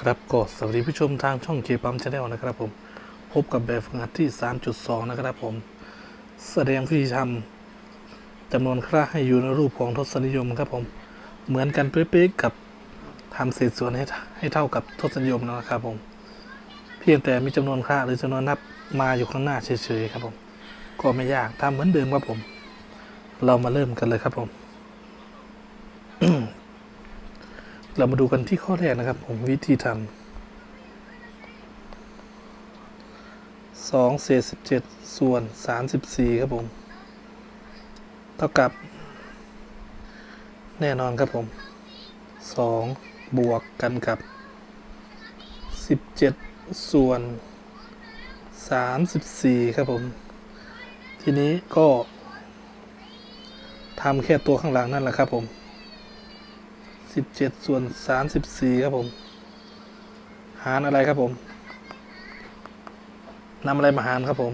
ครับก็สวัสดีผู้ชมทางช่องเคปั๊มชาแนลนะครับผม พบกับแบบฝึกหัดที่ 3.2 นะครับผม แสดงวิธีทำจำนวนคราให้อยู่ในรูปของทศนิยมครับผม เหมือนกันเป๊ะๆกับทำเศษส่วนให้ให้เท่ากับทศนิยมนะครับผม เพียงแต่มีจำนวนคราหรือจำนวนนับมาอยู่ข้างหน้าเฉยๆครับผม ก็ไม่ยากทำเหมือนเดิมครับผม เรามาเริ่มกันเลยครับผม เรามาดูกันที่ข้อแรกนะครับ ผมวิธีทำสองเศษสิบเจ็ดส่วนสามสิบสี่ครับผม เท่ากับ แน่นอนครับผมสองบวกกันกับสิบเจ็ดส่วนสามสิบสี่ครับผม ทีนี้ก็ทำแค่ตัวข้างหลังนั่นแหละครับผม สิบเจ็ดส่วนสามสิบสี่ครับผม หารอะไรครับผมนำอะไรมาหารครับผม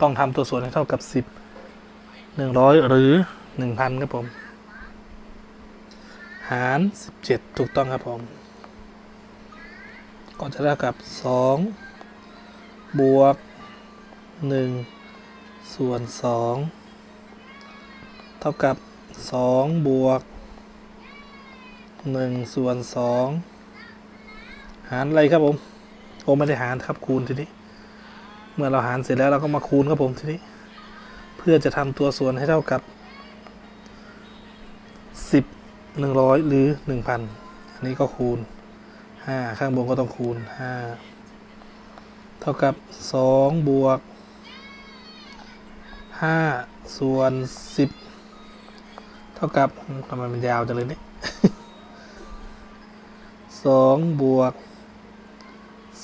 ต้องทำตัวส่วนให้เท่ากับสิบหนึ่งร้อยหรือหนึ่งพันครับผม หารสิบเจ็ดถูกต้องครับผม ก็จะเท่ากับสองบวกหนึ่งส่วนสองเท่ากับสองบวก หนึ่งส่วนสองหารอะไรครับผมโอไม่ได้หารครับคูณทีนี้ เมื่อเราหารเสร็จแล้วเราก็มาคูณครับผมทีนี้ เพื่อจะทำตัวส่วนให้เท่ากับสิบหนึ่งร้อยหรือหนึ่งพันอันนี้ก็คูณห้าข้างบนก็ต้องคูณห้าเท่ากับสองบวกห้าส่วนสิบเท่ากับทำไมมันยาวจังเลยเนี่ย สองบวก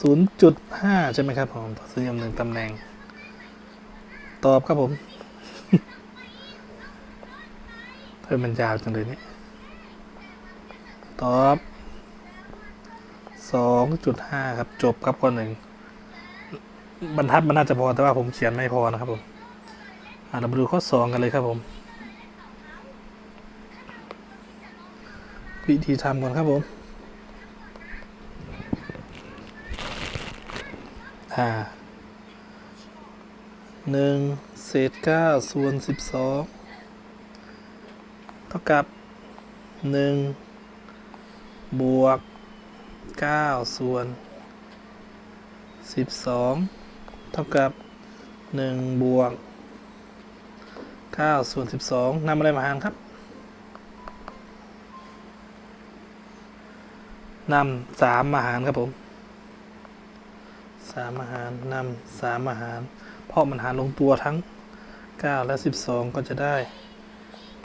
ศูนย์จุดห้าใช่ไหมครับผมทศนิยมหนึ่งตำแหน่ง ตอบครับผมเพิ่มมันยาวจังเลยเนี่ยตอบสองจุดห้าครับ จบครับข้อหนึ่งบรรทัดมันน่าจะพอแต่ว่าผมเขียนไม่พอนะครับผมเรามาดูข้อสองกันเลยครับผม วิธีทำก่อนครับผมาหนึ่งเศษเก้าส่วนสิบสองเท่ากับหนึ่งบวกเก้าส่วนสิบสองเท่ากับหนึ่งบวกเก้าส่วนสิบสองนำอะไรมาหารครับนำสามอาหารครับผม สามอาหารนำสามอาหาร เพราะมันหารลงตัวทั้งเก้าและสิบสองก็จะได้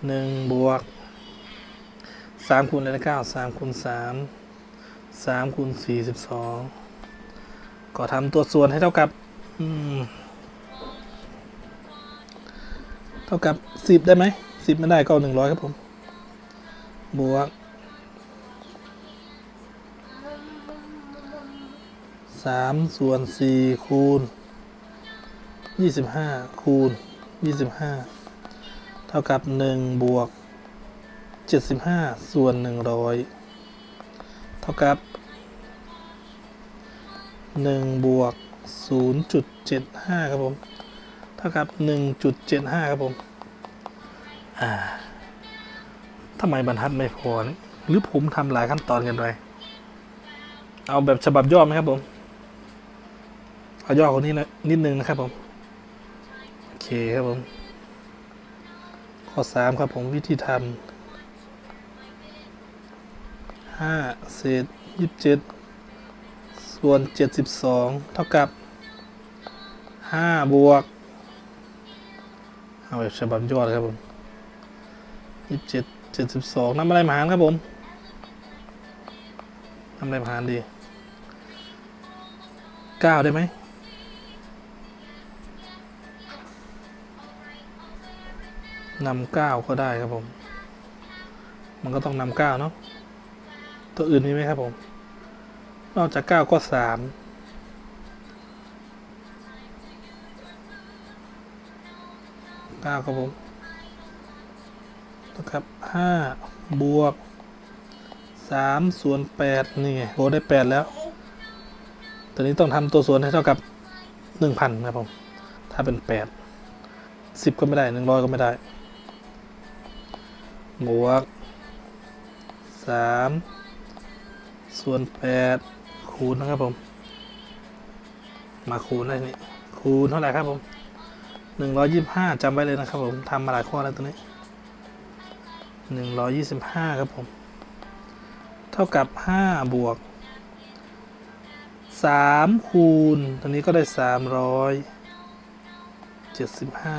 หนึ่งบวกสามคูณอะไรนะเก้าสามคูณสามสามคูณสี่สิบสองก็ทำตัวส่วนให้เท่ากับ เท่ากับสิบได้ไหมสิบไม่ได้ก็หนึ่งร้อยครับผม บวก สามส่วนสี่คูณยี่สิบห้าคูณยี่สิบห้าเท่ากับหนึ่งบวกเจ็ดสิบห้าส่วนหนึ่งร้อยเท่ากับหนึ่งบวกศูนย์จุดเจ็ดห้าครับผม เท่ากับหนึ่งจุดเจ็ดห้าครับผม อ่าทำไมบรรทัดไม่พอนี่หรือผมทำหลายขั้นตอนกันไปเอาแบบฉบับย่อไหมครับผม เอาย่อคนนี้นะนิดนึงนะครับผมโอเคครับผม ข้อสามครับผมวิธีทำห้าเศษยี่สิบเจ็ดส่วนเจ็ดสิบสองเท่ากับห้าบวกเอาแบบฉบับยอเลยครับผมยี่สิบเจ็ดเจ็ดสิบสองนำอะไรมาหารครับผมนำอะไรมาหารดีเก้าได้ไหม นำเก้าก็ได้ครับผม มันก็ต้องนำเก้าเนาะ ตัวอื่นมีไหมครับผม นอกจากเก้าก็สามเก้าครับผม นะครับห้าบวกสามส่วนแปดนี่ไงโอ้ได้แปดแล้วตัวนี้ต้องทำตัวส่วนให้เท่ากับหนึ่งพันครับผม ถ้าเป็นแปดสิบก็ไม่ได้หนึ่งร้อยก็ไม่ได้ บวกสามส่วนแปดคูณนะครับผม มาคูณได้นี่คูณเท่าไหร่ครับผมหนึ่งร้อยยี่สิบห้าจำไว้เลยนะครับผมทำมาหลายข้อแล้วตัวนี้หนึ่งร้อยยี่สิบห้าครับผม เท่ากับห้าบวกสามคูณตัวนี้ก็ได้สามร้อยเจ็ดสิบห้า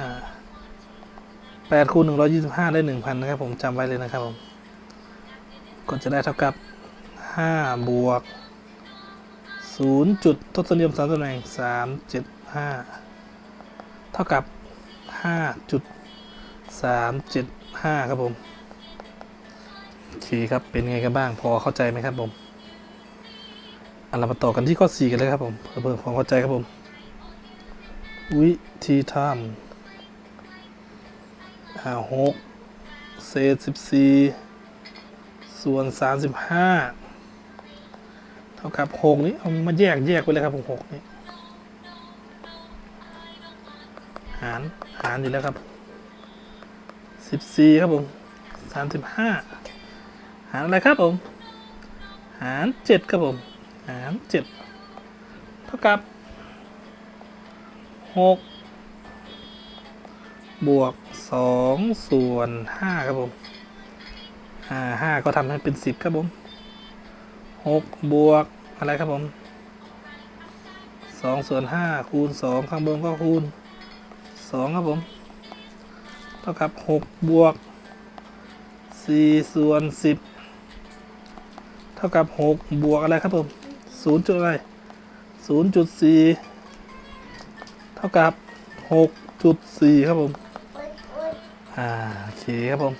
แปดคูณหนึ่งร้อยยี่สิบห้าได้หนึ่งพันนะครับ ผมจำไว้เลยนะครับผม ก็จะได้เท่ากับห้าบวกศูนย์จุดทศนิยมสามตำแหน่งสามเจ็ดห้าเท่ากับห้าจุดสามเจ็ดห้าครับผมโอเคครับ เป็นไงกันบ้าง พอเข้าใจไหมครับผมอันเรามาต่อกันที่ข้อสี่กันเลยครับผม เพื่อเพิ่มความเข้าใจครับผม วิธีทำ ห้าหกเศษสิบสี่ส่วนสามสิบห้าเท่ากับหกนี้เอามาแยกแยกไปเลยครับผมหกนี้หารหารอยู่แล้วครับสิบสี่ครับผมสามสิบห้าหารอะไรครับผม หารเจ็ดครับผม หารเจ็ดเท่ากับหก บวกสองส่วนห้าครับผมอ่าห้าก็ทำให้เป็นสิบครับผมหกบวกอะไรครับผมสองส่วนห้าคูณสองข้างบนก็คูณสองครับผมเท่ากับหกบวกสี่ส่วนสิบเท่ากับหกบวกอะไรครับผมศูนย์จุดอะไรศูนย์จุดสี่เท่ากับหกจุดสี่ครับผม อ่าโอเคครับผม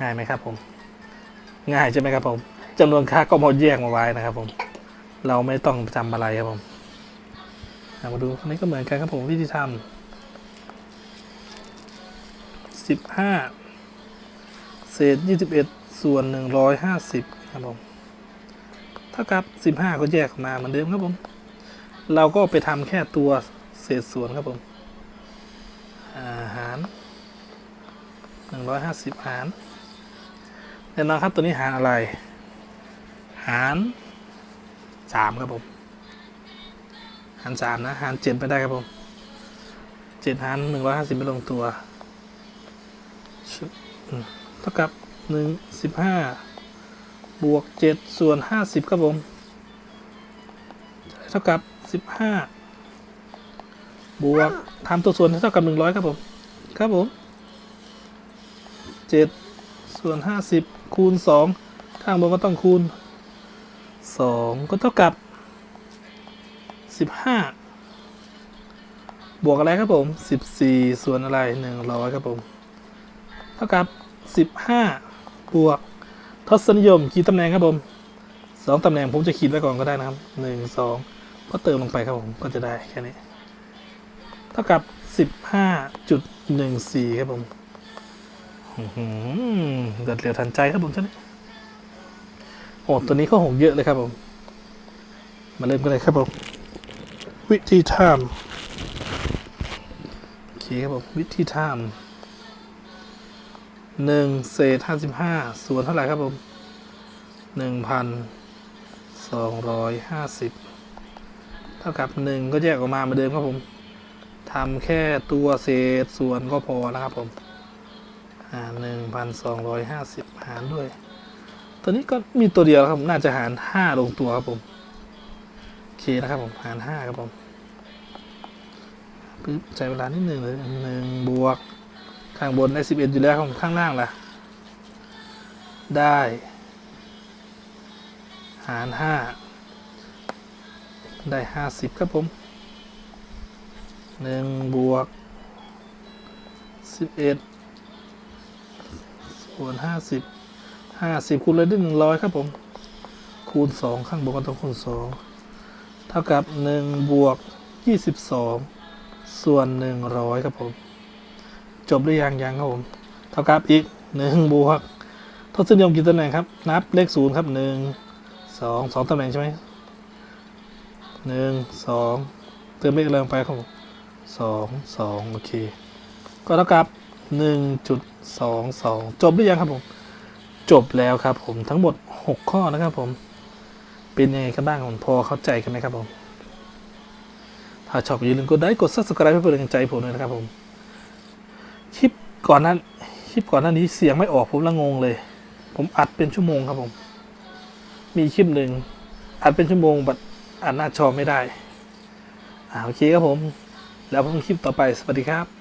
ง่ายไหมครับผม ง่ายใช่ไหมครับผมจำนวนค่าก็หมาแยกมาไว้นะครับ ผม เราไม่ต้องจำอะไรครับผมมาดูอันนี้ก็เหมือนกันครับผมวิธีทำสิบห้าเศษยี่สิบเอ็ดส่วนหนึ่งร้อยห้าสิบครับผมเท่ากับสิบห้าก็แยกออกมาเหมือนเดิมครับผม เราก็ไปทำแค่ตัวเศษส่วนครับผมอาหารห นึ่งร้อยห้าสิบหารแน่นอนครับตัวนี้หารอะไร หารสามครับผมหารสามนะหารเจ็ดไปได้ครับผมเจ็ดหารหนึ่งร้อยห้าสิบไม่ลงตัวเท่ากับหนึ่งสิบห้าบวกเจ็ดส่วนห้าสิบครับผมเท่ากับสิบห้าบวกทำตัวส่วนให้เท่ากับหนึ่งร้อยครับผม ครับผม เจ็ดส่วนห้าสิบคูณสองข้างบนก็ต้องคูณสองก็เท่ากับสิบห้าบวกอะไรครับผมสิบสี่ส่วนอะไรหนึ่งร้อยครับผม เท่ากับสิบห้าบวก ทศนิยมกี่ตำแหน่งครับผมสองตำแหน่งผมจะขีดไว้ก่อนก็ได้นะครับหนึ่งสองก็เติมลงไปครับผม ก็จะได้แค่นี้ เท่ากับสิบห้าจุดหนึ่งสี่ครับผม เดือดเร็วทันใจครับผมท่านโอ้ตัวนี้ข้อหกเยอะเลยครับผม มาเริ่มกันเลยครับผม วิธีทำโอเคครับผมวิธีทำหนึ่งเศษห้าสิบห้าส่วนเท่าไหร่ครับผมหนึ่งพันสองร้อยห้าสิบเท่ากับหนึ่งก็แยกออกมาเหมือนเดิมครับผมทำแค่ตัวเศษส่วนก็พอนะครับผม หารหนึ่งพันสองร้อยห้าสิบหารด้วย ตัวนี้ก็มีตัวเดียวครับผมน่าจะหารห้าลงตัวครับผม โอเคนะครับผม หารห้าครับผมปึ๊บใช้เวลานิดหนึ่งเลยหนึ่งบวก ข้างบนได้สิบเอ็ดอยู่แล้วครับผมข้างล่างล่ะ ได้ หารห้าได้ห้าสิบครับผมหนึ่งบวกสิบเอ็ด ส่วนห้าสิบห้าสิบคูณเลยได้หนึ่งร้อยครับผม คูณสองข้างบนก็ต้องคูณสองเท่ากับหนึ่งบวกยี่สิบสองส่วนหนึ่งร้อยครับผม จบหรือยังยังครับผม เท่ากับอีกหนึ่งบวกทศนิยมกี่ตำแหน่งครับ นับเลขศูนย์ครับหนึ่งสองสองตำแหน่งใช่ไหมหนึ่งสองเติมเลขอะไรลงไปครับผมสองสองโอเค ก็เท่ากับหนึ่งจุด สองสองจบหรือยังครับผม จบแล้วครับผมทั้งหมดหกข้อนะครับผม เป็นยังไงกันบ้างผมพอเข้าใจกันไหมครับผม ถ้าชอบอย่าลืมกดไลค์กด subscribe เพื่อเป็นกำลังใจผมด้วยนะครับผม คลิปก่อนนั้นคลิปก่อนหน้านี้เสียงไม่ออกผมละงงเลย ผมอัดเป็นชั่วโมงครับผม มีคลิปหนึ่งอัดเป็นชั่วโมงบัดอัดหน้าจอไม่ได้อ่าโอเคครับผม แล้วพบกันคลิปต่อไปสวัสดีครับ